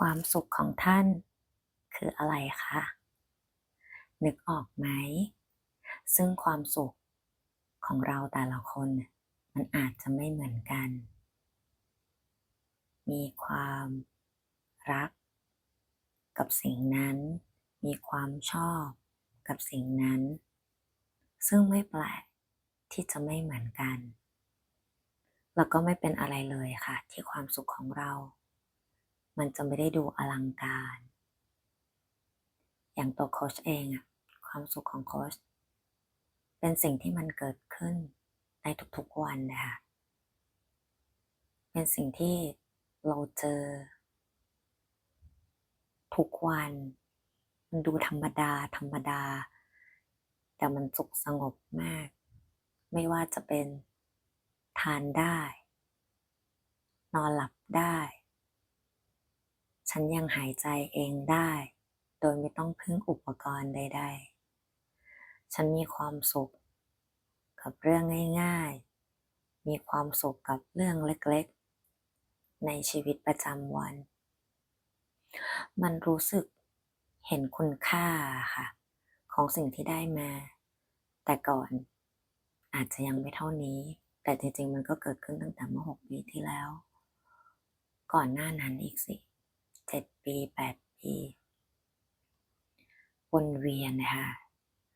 ความสุขของท่าน คืออะไรคะ นึกออกไหม ซึ่งความสุขของเราแต่ละคนมันอาจจะไม่เหมือนกัน มีความรัก กับสิ่งนั้น มีความชอบกับสิ่งนั้น ซึ่งไม่แปลกที่จะไม่เหมือนกัน แล้วก็ไม่เป็นอะไรเลยค่ะ ที่ความสุขของเรา มันจะไม่ได้ดูอลังการ อย่างตัวโค้ชเองอะความสุขของโค้ชเป็นสิ่งที่มันเกิดขึ้นในทุกๆวันนะคะเป็นสิ่งที่เราเจอ ทุกวัน มันดูธรรมดา ธรรมดา แต่มันสุขสงบมาก ไม่ว่าจะเป็นทานได้ นอนหลับได้ ฉันยังหายใจเองได้ โดยไม่ต้องพึ่งอุปกรณ์ใดๆ ฉันมีความสุข กับเรื่องง่าย ๆ มีความสุขกับเรื่องเล็กๆ ในชีวิตประจำวัน มันรู้สึกเห็นคุณค่าค่ะ ของสิ่งที่ได้มา แต่ก่อนอาจจะยังไม่เท่านี้ แต่จริงๆ มันก็เกิดขึ้นตั้งแต่เมื่อหกปีที่แล้ว ก่อนหน้านั้นอีกสิ เจ็ดปีแปดปีวนเวียนนะคะ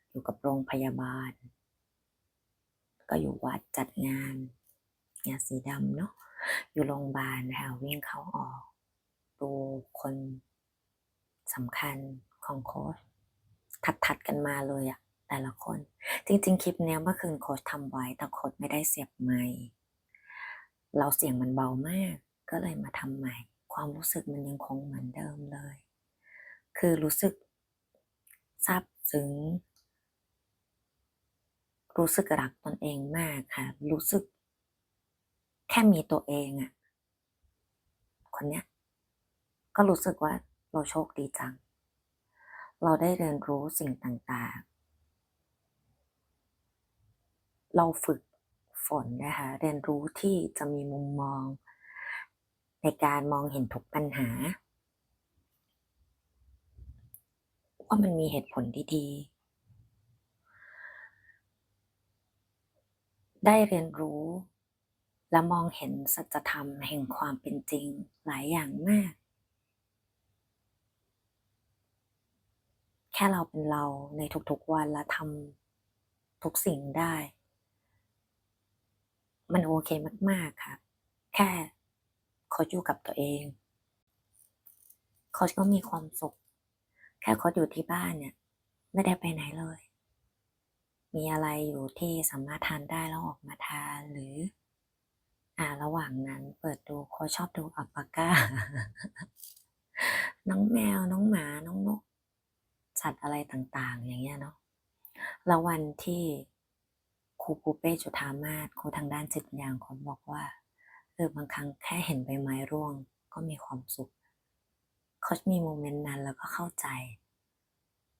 อยู่กับโรงพยาบาล ก็อยู่วัดจัดงานงานสีดำเนาะอยู่โรงพยาบาลนะคะวิ่งเข้าออก ดูคนสำคัญของโค้ชถัดๆกันมาเลยอะแต่ละคน จริง ๆ คลิปเนี้ยเมื่อคืนโค้ชทำไว้ แต่โค้ชไม่ได้เสียบไมค์เราเสียงมันเบามาก ก็เลยมาทำใหม่ ความรู้สึกมันยังคงเหมือนเดิมเลย คือรู้สึกซาบซึ้ง รู้สึกรักตนเองมากค่ะ รู้สึก แค่มีตัวเองอะคนเนี้ยก็รู้สึกว่าเราโชคดีจัง เราได้เรียนรู้สิ่งต่างๆ เราฝึกฝนนะคะ เรียนรู้ที่จะมีมุมมอง ในการมองเห็นทุกปัญหา ว่ามันมีเหตุผลที่ดี ได้เรียนรู้ และมองเห็นสัจธรรมแห่งความเป็นจริงหลายอย่างมาก แค่เราเป็นเราในทุกๆวันและทำทุกสิ่งได้ มันโอเคมาก ๆ ค่ะ แค่ โค้ชอยู่กับตัวเองโค้ชก็มีความสุข แค่โค้ชอยู่ที่บ้านเนี่ย ไม่ได้ไปไหนเลย มีอะไรอยู่ที่สามารถทานได้แล้วออกมาทานหรือ อ่าระหว่างนั้นเปิดดูโค้ชชอบดูอัลปาก้า น้องแมวน้องหมาน้องนกสัตว์อะไรต่างๆ อย่างเงี้ยเนาะแล้ววันที่ครูปูเป้จุธามาศครูทางด้านจิตวิญญาณคนบอกว่า เออบางครั้งแค่เห็นใบไม้ร่วงก็มีความสุขเขามีโมเมนต์นั้นแล้วก็เข้าใจ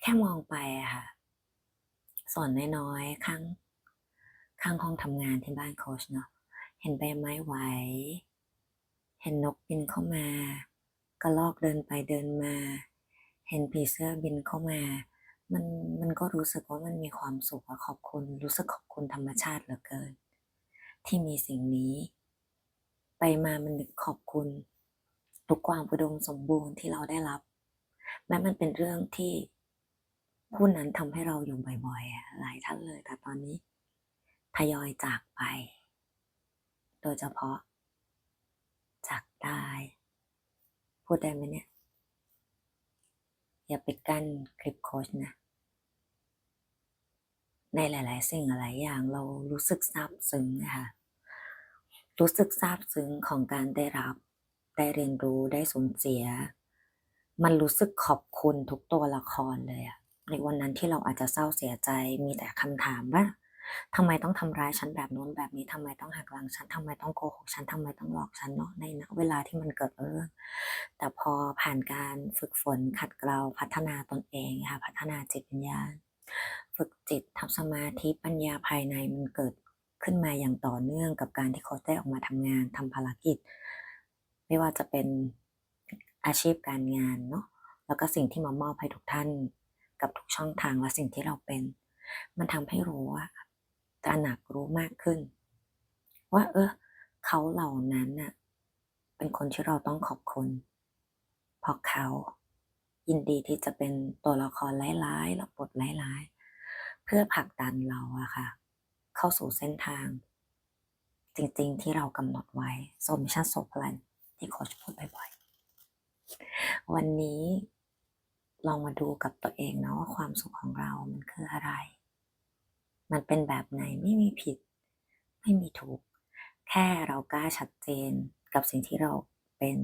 แค่มองไปอะค่ะสอนน้อยๆข้างข้างห้องทำงานที่บ้านโค้ชเนาะเห็นใบไม้ไหว เห็นนกบินเข้ามากระรอกเดินไปเดินมา เห็นผีเสื้อบินเข้ามามันมันก็รู้สึกว่ามันมีความสุขขอบคุณ รู้สึกขอบคุณธรรมชาติเหลือเกิน ที่มีสิ่งนี้ ไปมามันนึกขอบคุณ ทุกความอุดมสมบูรณ์ที่เราได้รับ แม้มันเป็นเรื่องที่ผู้นั้นทำให้เราอยู่บ่อยๆ หลายท่านเลย แต่ตอนนี้ทยอยจากไป โดยเฉพาะ จากตาย พูดได้ไหมเนี่ย อย่าไปกั้นคลิปโค้ชนะ ในหลาย ๆ สิ่งหลายอย่างเรารู้สึกซาบซึ้งนะคะ รู้สึกซาบซึ้งของการได้รับ ได้เรียนรู้ได้สูญเสีย มันรู้สึกขอบคุณทุกตัวละครเลยอะในวันนั้นที่เราอาจจะเศร้าเสียใจมีแต่คำถามว่าทำไมต้องทำร้ายฉันแบบโน้นแบบนี้ทำไมต้องหักหลังฉันทำไมต้องโกหกฉันทำไมต้องหลอกฉันเนาะในณเวลาที่มันเกิดเรื่องแต่พอผ่านการฝึกฝนขัดเกลาพัฒนาตนเองค่ะพัฒนาจิตวิญญาณ ฝึกจิตทำสมาธิปัญญาภายในมันเกิด ขึ้นมาอย่างต่อเนื่องกับการที่เขาได้ออกมาทำงานทำภารกิจ ไม่ว่าจะเป็นอาชีพการงานเนาะแล้วก็สิ่งที่มามอบให้ทุกท่าน กับทุกช่องทางและสิ่งที่เราเป็น มันทำให้รู้ว่าตระหนักรู้มากขึ้น ว่า เออเขาเหล่านั้นน่ะเป็นคนที่เราต้องขอบคุณเพราะเขายินดีที่จะเป็นตัวละครร้ายๆและบทร้ายๆ เพื่อผลักดันเราอะค่ะ เข้าสู่เส้นทาง จริงๆที่เรากำหนดไว้โซมิชันโซพลันที่โค้ชพูดบ่อยๆ วันนี้ลองมาดูกับตัวเองนะว่าความสุขของเรามันคืออะไร มันเป็นแบบไหนไม่มีผิด ไม่มีถูก แค่เรากล้าชัดเจนกับสิ่งที่เราเป็น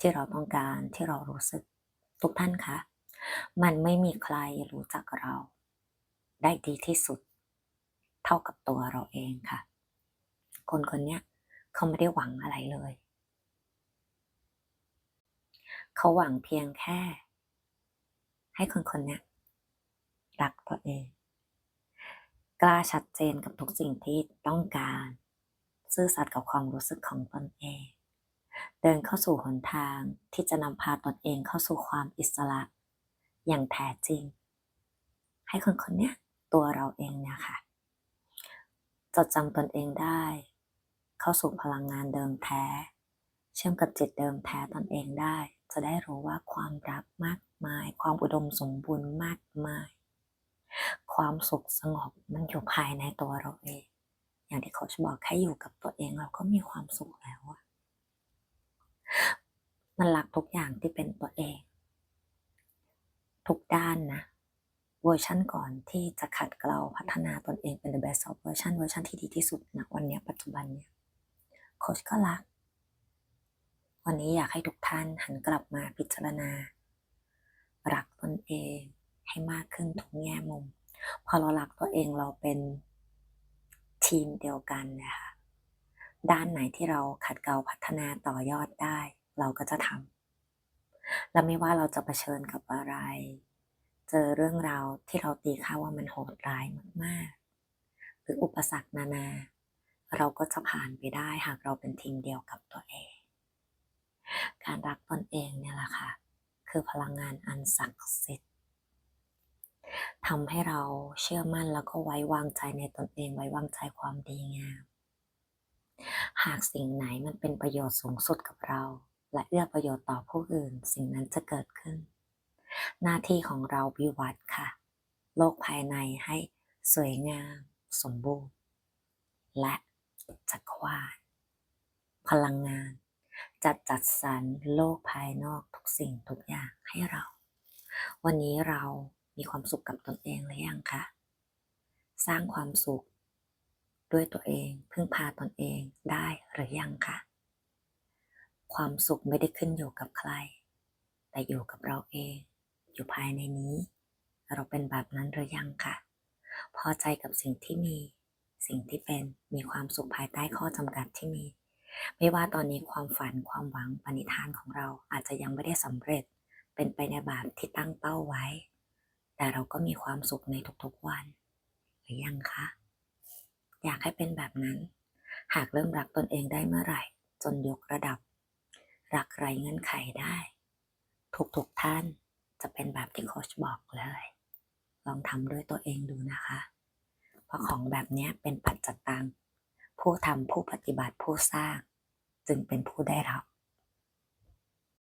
ที่เราต้องการที่เรารู้สึกทุกท่านคะ มันไม่มีใครรู้จักเรา ได้ดีที่สุด เท่ากับตัวเราเองค่ะ คนคนนี้เขาไม่ได้หวังอะไรเลย เขาหวังเพียงแค่ ให้คนคนนี้รักตัวเอง กล้าชัดเจนกับทุกสิ่งที่ต้องการ ซื่อสัตย์กับความรู้สึกของตนเอง เดินเข้าสู่หนทางที่จะนำพาตนเองเข้าสู่ความอิสระ อย่างแท้จริง ให้คนคนนี้ตัวเราเองเนี่ยค่ะ จดจำตนเองได้ เข้าสู่พลังงานเดิมแท้ เชื่อมกับจิตเดิมแท้ตนเองได้ จะได้รู้ว่าความรักมากมาย ความอุดมสมบูรณ์มากมาย ความสุขสงบมันอยู่ภายในตัวเราเอง อย่างที่โค้ชบอกแค่อยู่กับตัวเองเราก็มีความสุขแล้วอะมันรักทุกอย่างที่เป็นตัวเอง ทุกด้านนะ เวอร์ชันก่อนที่จะขัดเกลาพัฒนาตนเองเป็น the best of version เวอร์ชันที่ดีที่สุดนะวันนี้ปัจจุบันเนี่ยโค้ชก็รัก วันนี้อยากให้ทุกท่านหันกลับมาพิจารณา รักตนเองให้มากขึ้นทุกแง่มุม พอเรารักตัวเองเราเป็นทีมเดียวกันนะคะด้านไหนที่เราขัดเกลาพัฒนาต่อยอดได้ เราก็จะทำและไม่ว่าเราจะเผชิญกับอะไร เจอเรื่องราวที่เราตีค่าว่ามันโหดร้ายมากๆ หรืออุปสรรคนานา เราก็จะผ่านไปได้หากเราเป็นทีมเดียวกับตัวเอง การรักตนเองเนี่ยแหละค่ะ คือพลังงานอันศักดิ์สิทธิ์ทำให้เราเชื่อมั่นแล้วก็ไว้วางใจในตนเอง ไว้วางใจความดีงาม หากสิ่งไหนมันเป็นประโยชน์สูงสุดกับเรา และเอื้อประโยชน์ต่อผู้อื่น สิ่งนั้นจะเกิดขึ้น หน้าที่ของเราวิวัฒค่ะ โลกภายในให้สวยงาม สมบูรณ์ และจักรวาลพลังงาน จัดจัดสรรโลกภายนอกทุกสิ่งทุกอย่างให้เรา วันนี้เรามีความสุขกับตนเองหรือยังคะ สร้างความสุข ด้วยตัวเองพึ่งพาตนเองได้หรือยังคะ ความสุขไม่ได้ขึ้นอยู่กับใคร แต่อยู่กับเราเอง อยู่ภายในนี้ เราเป็นแบบนั้นหรือยังคะพอใจกับสิ่งที่มี สิ่งที่เป็นมีความสุขภายใต้ข้อจำกัดที่มี ไม่ว่าตอนนี้ความฝันความหวังปณิธานของเราอาจจะยังไม่ได้สำเร็จ เป็นไปในแบบที่ตั้งเป้าไว้ แต่เราก็มีความสุขในทุกๆวัน หรือยังคะ อยากให้เป็นแบบนั้น หากเริ่มรักตนเองได้เมื่อไหร่ จนยกระดับ รักไรเงื่อนไขได้ทุกๆท่าน จะเป็นแบบที่โค้ชบอกเลย ลองทำด้วยตัวเองดูนะคะ เพราะของแบบนี้เป็นปัจจตัง ผู้ทำผู้ปฏิบัติผู้สร้าง จึงเป็นผู้ได้รับ